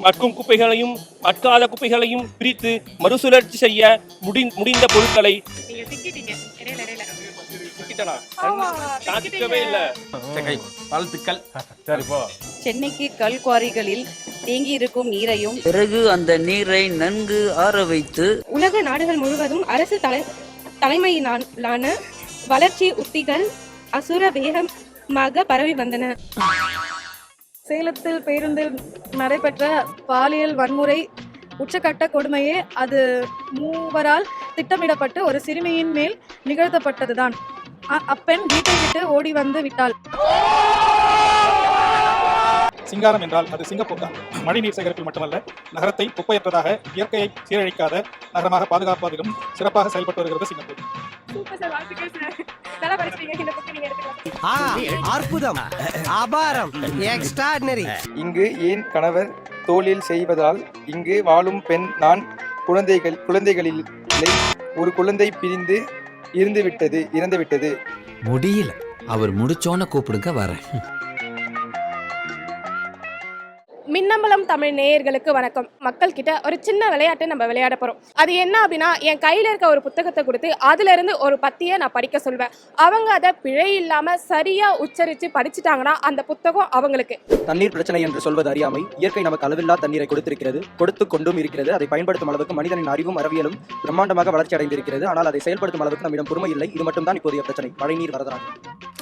மட்கும் குப்பைகளையும் மட்காத குப்பைகளையும் பிரித்து மறுசுழற்சி செய்ய முடி முடிந்த பொருட்களை சென்னைக்கு கல் குவாரிகளில் தேங்கி இருக்கும் நீரையும் பிறகு அந்த நீரை நன்கு ஆற வைத்து உலக நாடுகள் முழுவதும் அரசு தலை தலைமையிலான வளர்ச்சி உத்திகள் அசுர வேகமாக பரவி வந்தன. சேலத்தில் பேருந்தில் நடைபெற்ற பாலியல் வன்முறை உச்சக்கட்ட கொடுமையே அது மூவரால் திட்டமிடப்பட்டு ஒரு சிறுமியின் மேல் நிகழ்த்தப்பட்டதுதான். அப்பெண் வீட்டை விட்டு ஓடி வந்து விட்டாள். சிங்காரம் என்றால் அது சிங்கப்பூர் தான். மழைநீர் சேகரிப்பில் மட்டுமல்ல நகரத்தை குப்பையற்றதாக இயற்கையை சீரழிக்காத நகரமாக பாதுகாப்பதிலும் சிறப்பாக செயல்பட்டு வருகிறது சிங்கப்பூர். அற்புதம். அபாரம். எக்ஸ்ட்ராடினரி இங்கு ஏன் கணவர் தோளில் செய்வதால் இங்கு வாழும் பெண் நான் குழந்தைகள் குழந்தைகளில் ஒரு குழந்தை பிரிந்து இருந்து விட்டது இறந்து விட்டது முடியல. அவர் முடிச்சோன்னு கூப்பிடுங்க வரேன். மின்னம்பலம் தமிழ் நேயர்களுக்கு வணக்கம். மக்கள் கிட்ட ஒரு சின்ன விளையாட்டு நம்ம விளையாட போறோம். அது என்ன அப்படின்னா என் கையில இருக்க ஒரு புத்தகத்தை கொடுத்து அதுல இருந்து ஒரு பத்தியை நான் படிக்க சொல்வேன். அவங்க அதை பிழை இல்லாம சரியா உச்சரிச்சு படிச்சுட்டாங்கன்னா அந்த புத்தகம் அவங்களுக்கு. தண்ணீர் பிரச்சனை என்று சொல்வது அறியாமை. இயற்கை நமக்கு அளவில்லா தண்ணீரை கொடுத்திருக்கிறது. கொடுத்து கொண்டும் இருக்கிறது. அதை பயன்படுத்தும் அளவுக்கு மனிதனின் அறிவும் அறிவியலும் பிரம்மாண்டமாக வளர்ச்சி அடைந்திருக்கிறது. ஆனால் அதை செயல்படுத்தும் அளவுக்கு நம்மிடம் பொறுமை இல்லை. இது மட்டும்தான் இப்போதைய பிரச்சனை. மழைநீர் வரதராகும்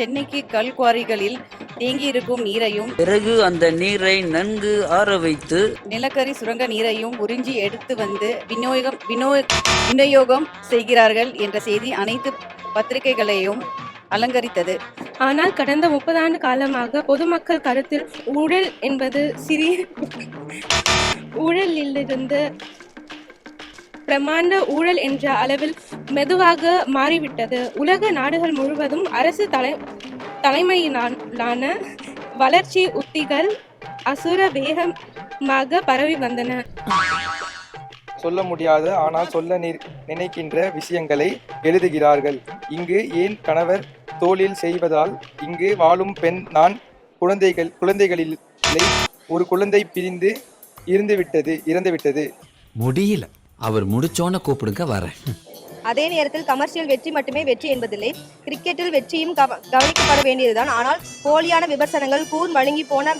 சென்னைக்கு கல் குவாரிகளில் தேங்கி இருக்கும் நீரையும் பிறகு அந்த நீரை நன்கு ஆற வைத்து நிலக்கரி சுரங்க நீரையும் உறிஞ்சி எடுத்து வந்து விநியோகம் வினோ விநியோகம் செய்கிறார்கள் என்ற செய்தி அனைத்து பத்திரிகைகளையும் அலங்கரித்தது. ஆனால் கடந்த முப்பது ஆண்டு காலமாக பொதுமக்கள் கருத்தில் ஊழல் என்பது சிறிய ஊழலிலிருந்து பிரமாண்ட ஊழல் என்ற அளவில் மெதுவாக மாறிவிட்டது. உலக நாடுகள் முழுவதும் அரசு தலை தலைமையிலான வளர்ச்சி உத்திகள் அசுர வேகமாக பரவி வந்தன. சொல்ல முடியாத ஆனால் சொல்ல நி- நினைக்கின்ற விஷயங்களை எழுதுகிறார்கள். இங்கு ஏன் கணவர் தோளில் செய்வதால் இங்கு வாழும் பெண் நான் குழந்தைகள் குழந்தைகளில் ஒரு குழந்தை பிரிந்து இருந்து விட்டது இறந்து விட்டது முடியல. அவர் முடிச்சோன்னு கூப்பிடுங்க வரேன். அதே நேரத்தில் கமர்ஷியல் வெற்றி மட்டுமே வெற்றி என்பதில்லை. கிரிக்கெட்டில் வெற்றியும் கவ- கவனிக்கப்பட வேண்டியதுதான். ஆனால் போலியான விமர்சனங்கள் கூர் மழுங்கி போன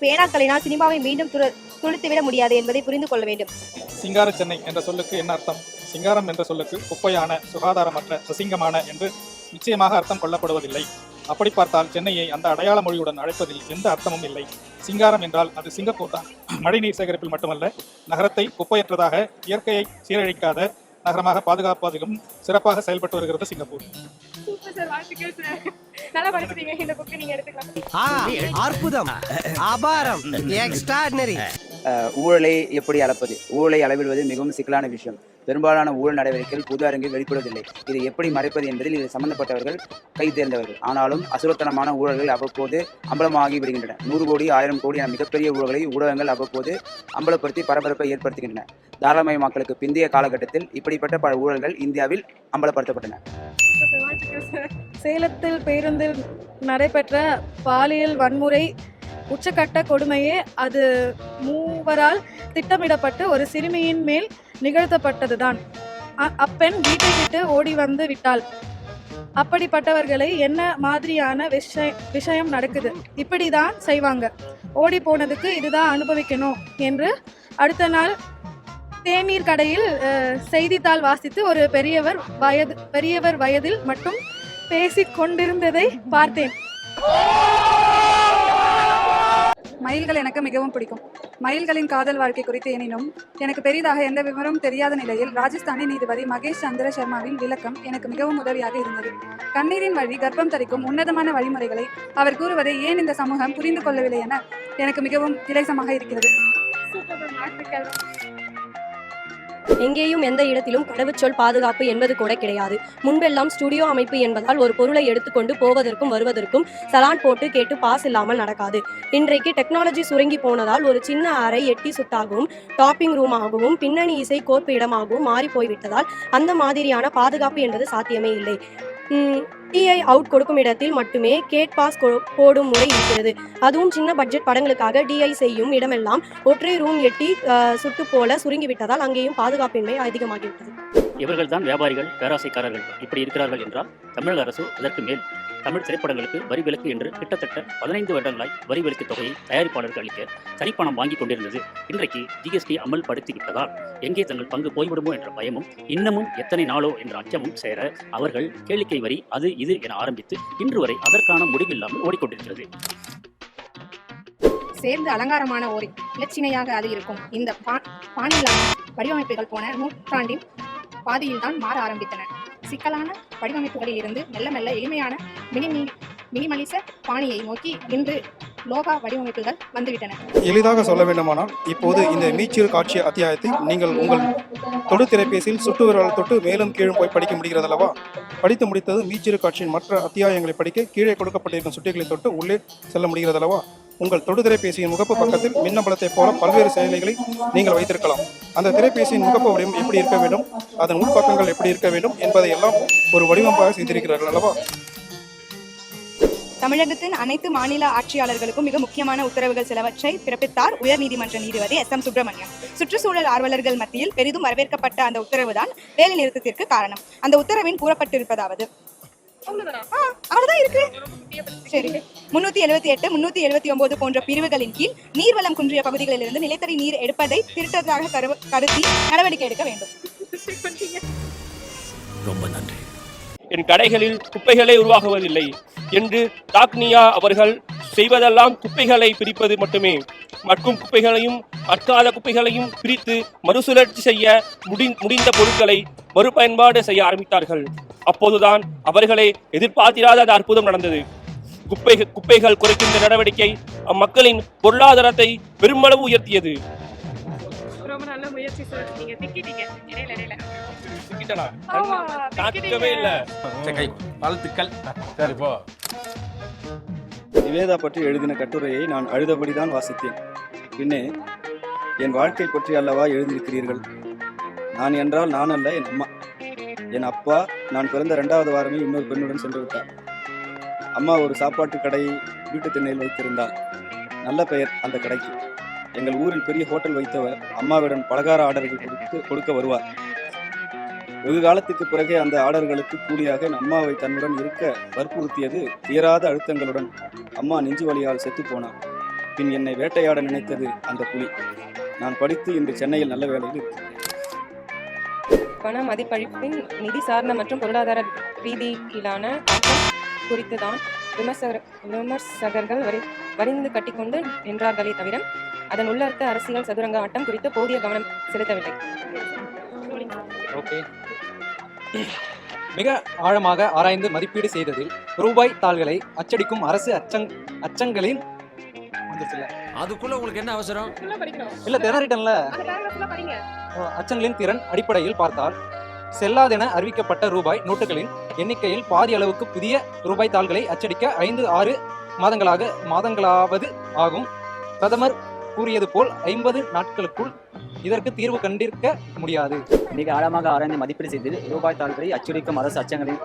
பேனாக்களினால் சினிமாவை மீண்டும் துர துளித்துவிட முடியாது என்பதை புரிந்து கொள்ள வேண்டும். சிங்கார சென்னை என்ற சொல்லுக்கு என்ன அர்த்தம்? சிங்காரம் என்ற சொல்லுக்கு குப்பையான சுகாதாரமற்ற அசிங்கமான என்று நிச்சயமாக அர்த்தம் கொள்ளப்படுவதில்லை. அப்படி பார்த்தால் சென்னையை அந்த அடையாள மொழியுடன் அழைப்பதில் எந்த அர்த்தமும் இல்லை. சிங்காரம் என்றால் அது சிங்கப்பூர் தான் மழைநீர் சேகரிப்பில் மட்டுமல்ல நகரத்தை குப்பையற்றதாக இயற்கையை சீரழிக்காத நகரமாக பாதுகாப்பதிலும் சிறப்பாக செயல்பட்டு வருகிறது சிங்கப்பூர். சூப்பர் சார் வாழ்த்துக்கள் சார் நல்லா படிச்சிருக்கீங்க இந்த புக்கு நீங்க எடுத்துக்கலாம். அற்புதம். அபாரம். எக்ஸ்ட்ராடினரி ஊழலை எப்படி அளப்பது? ஊழலை அளவிடுவது மிகவும் சிக்கலான விஷயம். பெரும்பாலான ஊழல் நடவடிக்கைகள் பொது அரங்கில் வெளிப்படுவதில்லை. இதை எப்படி மறைப்பது என்பதில் இது சம்பந்தப்பட்டவர்கள் கை தேர்ந்தவர்கள். ஆனாலும் அசுரத்தனமான ஊழல்கள் அவ்வப்போது அம்பலமாகி விடுகின்றன. நூறு கோடி ஆயிரம் கோடி என மிகப்பெரிய ஊழல்களை ஊடகங்கள் அவ்வப்போது அம்பலப்படுத்தி பரபரப்பை ஏற்படுத்துகின்றன. தாராளமயமாக்கலுக்கு பிந்தைய காலகட்டத்தில் இப்படிப்பட்ட பல ஊழல்கள் இந்தியாவில் அம்பலப்படுத்தப்பட்டன. சேலத்தில் பேருந்தில் நடைபெற்ற பாலியல் வன்முறை உச்சக்கட்ட கொடுமையே அது மூவரால் திட்டமிடப்பட்டு ஒரு சிறுமியின் மேல் நிகழ்த்தப்பட்டதுதான். அ- அப்பெண் வீட்டை விட்டு ஓடி வந்து விட்டாள். அப்படிப்பட்டவர்களை என்ன மாதிரியான விஷய விஷயம் நடக்குது? இப்படிதான் செய்வாங்க. ஓடி போனதுக்கு இதுதான் அனுபவிக்கணும் என்று அடுத்த நாள் தேநீர் கடையில் செய்தித்தாள் வாசித்து ஒரு பெரியவர் வயது பெரியவர் வயதில் மட்டும் பேசிக் கொண்டிருந்ததை பார்த்தேன். மயில்கள் எனக்கு மிகவும் பிடிக்கும். மயில்களின் காதல் வாழ்க்கை குறித்து எனினும் எனக்கு பெரிதாக எந்த விவரமும் தெரியாத நிலையில் ராஜஸ்தானி நீதிபதி மகேஷ் சந்திர சர்மாவின் விளக்கம் எனக்கு மிகவும் உதவியாக இருந்தது. கண்ணீரின் வழி கர்ப்பம் தரிக்கும் உன்னதமான வழிமுறைகளை அவர் கூறுவதை ஏன் இந்த சமூகம் புரிந்து கொள்ளவில்லை என எனக்கு மிகவும் கிளேசமாக இருக்கிறது. எங்கேயும் எந்த இடத்திலும் கடவுச்சொல் பாதுகாப்பு என்பது கூட கிடையாது. முன்பெல்லாம் ஸ்டுடியோ அமைப்பு என்பதால் ஒரு பொருளை எடுத்துக்கொண்டு போவதற்கும் வருவதற்கும் சலான் போட்டு கேட்டு பாஸ் இல்லாமல் நடக்காது. இன்றைக்கு டெக்னாலஜி சுருங்கி போனதால் ஒரு சின்ன அறை எட்டி சுட்டாகவும் டாப்பிங் ரூமாகவும் பின்னணி இசை கோர்ப்பு இடமாகவும் மாறி போய்விட்டதால் அந்த மாதிரியான பாதுகாப்பு என்பது சாத்தியமே இல்லை. டிஐ அவுட் கொடுக்கும் இடத்தில் மட்டுமே கேட் பாஸ் போடும் முறை இருக்கிறது. அதுவும் சின்ன பட்ஜெட் படங்களுக்காக டிஐ செய்யும் இடமெல்லாம் ஒற்றை ரூம் எட்டி சுட்டு போல சுருங்கிவிட்டதால் அங்கேயும் பாதுகாப்பின்மை அதிகமாகிவிட்டது. இவர்கள்தான் வியாபாரிகள் பேராசைக்காரர்கள் இப்படி இருக்கிறார்கள் என்றால் தமிழக அரசு இதற்கு மேல் தமிழ் திரைப்படங்களுக்கு வரி விலக்கு என்று கிட்டத்தட்ட பதினைந்து வருடங்களாய் வரி விலக்கு தொகையை தயாரிப்பாளர்கள் அளிக்க சரிப்பணம் வாங்கிக் கொண்டிருந்தது. இன்றைக்கு ஜிஎஸ்டி அமல்படுத்தி விட்டதால் எங்கே தங்கள் பங்கு போய்விடுமோ என்ற பயமும் இன்னமும் எத்தனை நாளோ என்ற அச்சமும் சேர அவர்கள் கேளிக்கை வரி அது இது என ஆரம்பித்து இன்று வரை அதற்கான முடிவில்லாமல் ஓடிக்கொண்டிருக்கிறது. சேர்ந்து அலங்காரமான ஒரு இலச்சினையாக அது இருக்கும். இந்த பா பாணியிலான வடிவமைப்புகள் போன நூற்றாண்டின் பாதியில் தான் மாற ஆரம்பித்தன. சிக்கலான வடிவமைப்புகளில் இருந்து மெல்ல மெல்ல எளிமையான மினிமி மினிமலிச பாணியை நோக்கி இன்று லோகா வடிவமைப்புகள் வந்துவிட்டன. எளிதாக சொல்ல வேண்டுமானால் இப்போது இந்த மீச்சிறு காட்சி அத்தியாயத்தை நீங்கள் உங்கள் தொடு திரைப்பேசியில் சுட்டு விரல் தொட்டு மேலும் கீழும் போய் படிக்க முடிகிறது அல்லவா படித்து முடித்தது மீச்சிறு காட்சியின் மற்ற அத்தியாயங்களை படிக்க கீழே கொடுக்கப்பட்டிருக்கும் சுட்டிகளை தொட்டு உள்ளே செல்ல முடிகிறது அல்லவா உங்கள் தொடு திரைபேசியின் முகப்பு பக்கத்தில் மின்னம்பலத்தைப் போல பல்வேறு செயலிகளை நீங்கள் வைத்திருக்கலாம். அந்த திரைபேசியின் முகப்பு வடிவம் எப்படி இருக்க வேண்டும் அதன் உள்பக்கங்கள் எப்படி இருக்க வேண்டும் என்பதை எல்லாம் ஒரு வடிவமைப்பாக செய்திருக்கிறார்கள் அல்லவா? தமிழகத்தின் அனைத்து மாநில ஆட்சியாளர்களுக்கும் மிக முக்கியமான உத்தரவுகள் சிலவற்றை பிறப்பித்தார் உயர்நீதிமன்ற நீதிபதி எஸ். எம். சுப்பிரமணியம். சுற்றுச்சூழல் ஆர்வலர்கள் மத்தியில் பெரிதும் வரவேற்கப்பட்ட அந்த உத்தரவுதான் வேலை நிறுத்தத்திற்கு காரணம். அந்த உத்தரவின் கூறப்பட்டிருப்பதாவது அவ்வளவுதான் இருக்கு. சரி. முன்னூத்தி எழுபத்தி எட்டு முன்னூத்தி எழுபத்தி ஒன்பது போன்ற பிரிவுகளின் கீழ் நீர்வளம் குன்றிய பகுதிகளிலிருந்து நிலத்தடி நீர் எடுப்பதை திருத்ததாக கரு- கருதி நடவடிக்கை எடுக்க வேண்டும். ரொம்ப நன்றி. என் கடைகளில் குப்பைகளே உருவாகுவதில்லை என்று தாக்னியா அவர்கள் செய்வதெல்லாம் குப்பைகளை பிரிப்பது மட்டுமே. மட்கும் குப்பைகளையும் மட்காத குப்பைகளையும் பிரித்து மறுசுழற்சி செய்ய முடி முடிந்த பொருட்களை மறுபயன்பாடு செய்ய ஆரம்பித்தார்கள். அப்போதுதான் அவர்களே எதிர்பார்த்திராத அந்த அற்புதம் நடந்தது. குப்பை குப்பைகள் குறைக்கின்ற நடவடிக்கை அம்மக்களின் பொருளாதாரத்தை பெருமளவு உயர்த்தியது. நிவேதா பற்றி எழுதின கட்டுரையை நான் அழுதபடிதான் வாசித்தேன். பின்னே என் வாழ்க்கை பற்றி அல்லவா எழுதியிருக்கிறீர்கள்? நான் என்றால் நான் அல்ல என் அம்மா. என் அப்பா நான் பிறந்த ரெண்டாவது வாரமே இன்னொரு பெண்ணுடன் சென்று விட்டார். அம்மா ஒரு சாப்பாட்டு கடையை வீட்டு திண்ணையில் வைத்திருந்தார். நல்ல பெயர் அந்த கடைக்கு. எங்கள் ஊரில் பெரிய ஹோட்டல் வைத்தவர் அம்மாவிடம் பலகார ஆர்டர்கள் கொடுத்து கொடுக்க வருவார். வெகு காலத்துக்கு பிறகே அந்த ஆர்டர்களுக்கு கூலியாக அம்மாவை தன்னுடன் இருக்க வற்புறுத்தியது தீராத அழுத்தங்களுடன் அம்மா நெஞ்சு வழியால் செத்து போனார். பின் என்னை வேட்டையாட நினைத்தது அந்த புலி. நான் படித்து இன்று சென்னையில் நல்ல வேலையில் இருக்கிறேன். பண மதிப்பளிப்பின் நிதி சார்ந்த மற்றும் பொருளாதார ரீதியிலான தாக்கம் குறித்து தான் விமர்சகர் விமர்சகர்கள் வரி வரிந்து கட்டிக்கொண்டு நின்றார்களே தவிர அதன் உள்ளர்த்த அரசியல் சதுரங்க ஆட்டம் குறித்து போதிய கவனம் செலுத்தவில்லை. ஓகே. மிக ஆழமாக ஆராய்ந்து மதிப்பீடு செய்ததில் ரூபாய் தாள்களை அச்சடிக்கும் அரசு அச்சங் அச்சங்களின் வந்துருச்சுல்ல. அதுக்குள்ள உங்களுக்கு என்ன அவசரம்? இல்ல திணறிட்டன்ல அச்சங்களின் திறன் அடிப்படையில் பார்த்தால் செல்லாதென அறிவிக்கப்பட்ட ரூபாய் நோட்டுகளின் எண்ணிக்கையில் பாதி அளவுக்கு புதிய ரூபாய் தாள்களை அச்சடிக்க ஐந்து ஆறு மாதங்களாக மாதங்களாவது ஆகும். பிரதமர் கூறியது போல் ஐம்பது நாட்களுக்குள் இதற்கு தீர்வு கண்டிருக்க முடியாது. மிக ஆழமாக ஆராய்ந்து மதிப்பீடு செய்து ரூபாய் தாள்களை அச்சடிக்கும் அரசு அச்சங்களின்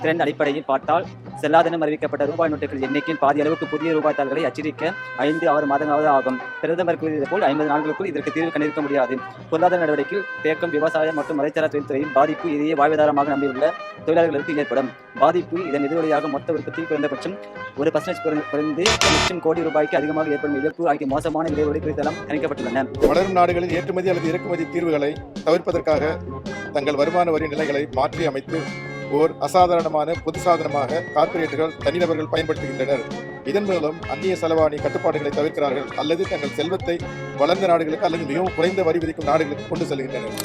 திறன் அடிப்படையில் பார்த்தால் செல்லாதனம் அறிவிக்கப்பட்ட ரூபாய் நோட்டுகள் எண்ணிக்கையில் பாதி அளவுக்கு புதிய ரூபாய் தாள்களை அச்சடிக்க ஐந்து ஆறு மாதங்களாவது ஆகும். பிரதமர் கூறியது போல் ஐம்பது நாட்களுக்குள் இதற்கு தீர்வு கண்டிருக்க முடியாது. பொருளாதார நடவடிக்கையில் தேக்கம் விவசாயம் மற்றும் மலைச்சாரா தொழில்துறையில் பாதிப்பு இதையே வாழ்வாதாரமாக நம்பியுள்ள தொழிலாளர்களுக்கு ஏற்படும். பாதிப்பு இதன் எதிரொலியாக மொத்த உற்பத்தி குறைந்தபட்சம் ஒரு பர்சன்டேஜ் குறைந்து லட்சம் கோடி ரூபாய்க்கு அதிகமாக ஏற்படும் இழப்பு ஆகிய மோசமான விளைவுகளை குறித்தெல்லாம் கணிக்கப்பட்டுள்ளன வளரும் நாடுகளில் ஏற்றுமதி அல்லது இறக்குமதி தீர்வுகளை தவிர்ப்பதற்காக தங்கள் வருமான வரி நிலைகளை மாற்றி அமைத்து ஓர் அசாதாரணமான பொது சாதனமாக கார்ப்பரேட்டுகள் தனிநபர்கள் பயன்படுத்துகின்றனர். இதன் மூலம் அந்நிய செலவாணி கட்டுப்பாடுகளை தவிர்க்கிறார்கள் அல்லது தங்கள் செல்வத்தை வளர்ந்த நாடுகளுக்கு அல்லது மிகவும் குறைந்த வரி விதிக்கும் நாடுகளுக்கு கொண்டு செல்கின்றனர்.